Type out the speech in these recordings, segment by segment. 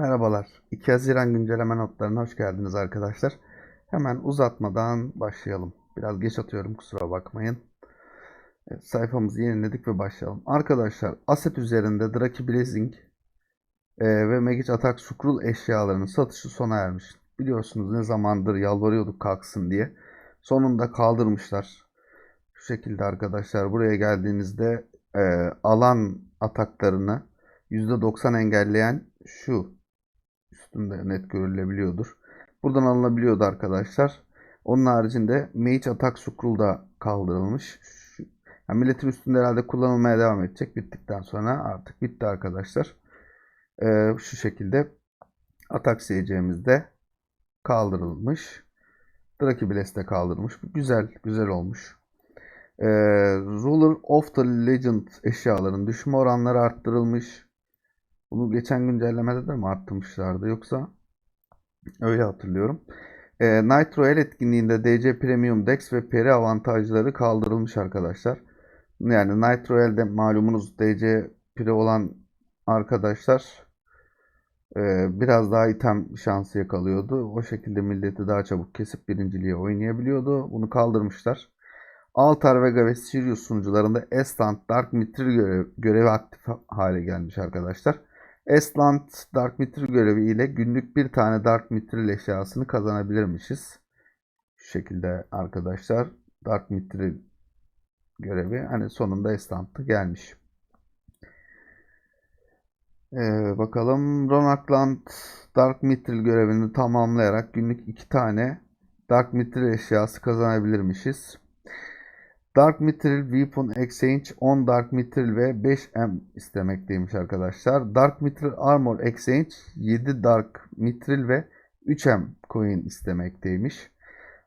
Merhabalar. 2 Haziran güncelleme notlarına hoş geldiniz arkadaşlar. Hemen uzatmadan başlayalım. Biraz geç atıyorum kusura bakmayın. Evet, sayfamızı yeniledik ve başlayalım. Arkadaşlar Asset üzerinde Draki Blazing e, ve Magic Attack Scroll eşyalarının satışı sona ermiş. Biliyorsunuz ne zamandır yalvarıyorduk kalksın diye. Sonunda kaldırmışlar. Şu şekilde arkadaşlar buraya geldiğinizde e, alan ataklarını %90 engelleyen şu üstünde net görülebiliyordur. Buradan alınabiliyordu arkadaşlar. Onun haricinde Mage Attack Scroll da kaldırılmış. Yani milletin üstünde herhalde kullanılmaya devam edecek. Bittikten sonra artık bitti arkadaşlar. Ee, şu şekilde atak seyircimiz de kaldırılmış. Draki Blast de kaldırılmış. Güzel, güzel olmuş. Ee, Ruler of the Legend eşyaların düşme oranları arttırılmış. Bunu geçen güncellemede de mi arttırmışlardı yoksa öyle hatırlıyorum. E, Nitro El etkinliğinde DC Premium Dex ve Peri avantajları kaldırılmış arkadaşlar. Yani Nitro El'de malumunuz DC Piri olan arkadaşlar e, biraz daha item şansı yakalıyordu. O şekilde milleti daha çabuk kesip birinciliğe oynayabiliyordu. Bunu kaldırmışlar. Altar Vega ve Sirius sunucularında Estant Dark Mithril görev, görevi aktif hale gelmiş arkadaşlar. Estland Dark Mithril görevi ile günlük bir tane Dark Mithril eşyasını kazanabilirmişiz. Şu şekilde arkadaşlar Dark Mithril görevi hani sonunda Estland'da gelmiş. Ee, bakalım Ronakland Dark Mithril görevini tamamlayarak günlük iki tane Dark Mithril eşyası kazanabilirmişiz. Dark Mithril Weapon Exchange 10 Dark Mithril ve 5M istemekteymiş arkadaşlar. Dark Mithril Armor Exchange 7 Dark Mithril ve 3M coin istemekteymiş.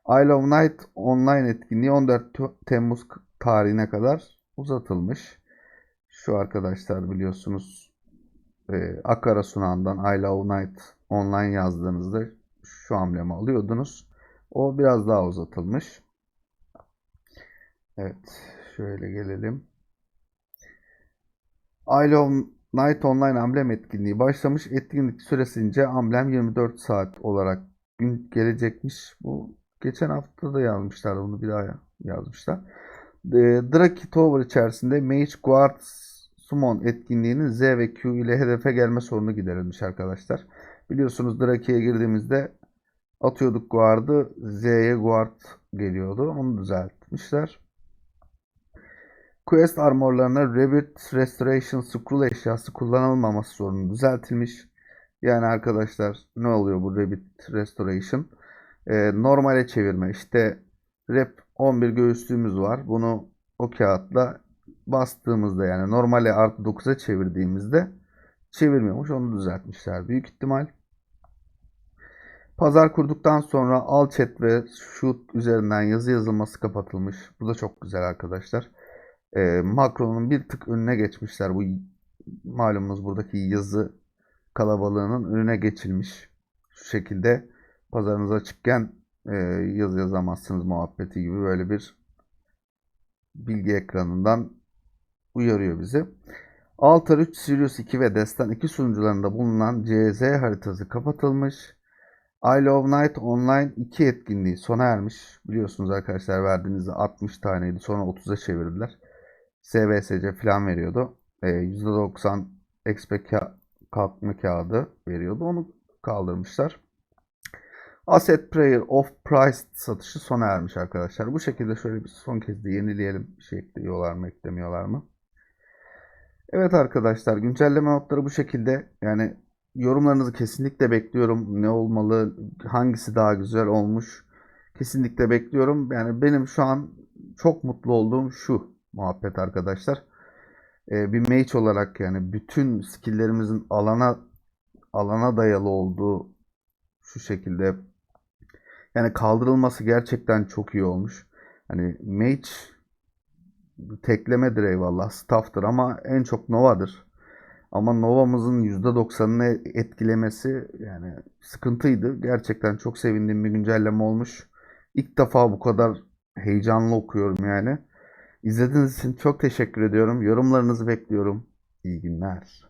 Isle of Night online etkinliği 14 Temmuz tarihine kadar uzatılmış. Şu arkadaşlar biliyorsunuz e, Akara sunağından Isle of Night online yazdığınızda şu amblemi alıyordunuz. O biraz daha uzatılmış. Evet. Şöyle gelelim. Isle of Night Online amblem etkinliği başlamış. Etkinlik süresince amblem 24 saat olarak gün gelecekmiş. Bu geçen hafta da yazmışlar. Bunu bir daha yazmışlar. E, Draki Tower içerisinde Mage Guard Summon etkinliğinin Z ve Q ile hedefe gelme sorunu giderilmiş arkadaşlar. Biliyorsunuz Draki'ye girdiğimizde atıyorduk Guard'ı Z'ye Guard geliyordu. Onu düzeltmişler. Quest armorlarına Rabbit Restoration Scroll eşyası kullanılmaması sorunu düzeltilmiş. Yani arkadaşlar ne oluyor bu Rabbit Restoration? Ee, normale çevirme. İşte Rep 11 göğüslüğümüz var. Bunu o kağıtla bastığımızda yani normale artı 9'a çevirdiğimizde çevirmiyormuş. Onu düzeltmişler. Büyük ihtimal. Pazar kurduktan sonra All Chat ve Shoot üzerinden yazı yazılması kapatılmış. Bu da çok güzel arkadaşlar e, Macron'un bir tık önüne geçmişler. Bu malumunuz buradaki yazı kalabalığının önüne geçilmiş. Şu şekilde pazarınız açıkken e, yazı yazamazsınız muhabbeti gibi böyle bir bilgi ekranından uyarıyor bizi. Altar 3, Sirius 2 ve Destan 2 sunucularında bulunan CZ haritası kapatılmış. Isle of Night Online 2 etkinliği sona ermiş. Biliyorsunuz arkadaşlar verdiğinizde 60 taneydi. Sonra 30'a çevirdiler. SVSC falan veriyordu. E, %90 XP ka kalkma kağıdı veriyordu. Onu kaldırmışlar. Asset Prayer of Price satışı sona ermiş arkadaşlar. Bu şekilde şöyle bir son kez de yenileyelim. Bir şey ekliyorlar mı eklemiyorlar mı? Evet arkadaşlar güncelleme notları bu şekilde. Yani yorumlarınızı kesinlikle bekliyorum. Ne olmalı? Hangisi daha güzel olmuş? Kesinlikle bekliyorum. Yani benim şu an çok mutlu olduğum şu muhabbet arkadaşlar. Ee, bir mage olarak yani bütün skilllerimizin alana alana dayalı olduğu şu şekilde yani kaldırılması gerçekten çok iyi olmuş. Hani mage teklemedir eyvallah, staff'tır ama en çok Nova'dır. Ama Nova'mızın %90'ını etkilemesi yani sıkıntıydı. Gerçekten çok sevindiğim bir güncelleme olmuş. İlk defa bu kadar heyecanlı okuyorum yani. İzlediğiniz için çok teşekkür ediyorum. Yorumlarınızı bekliyorum. İyi günler.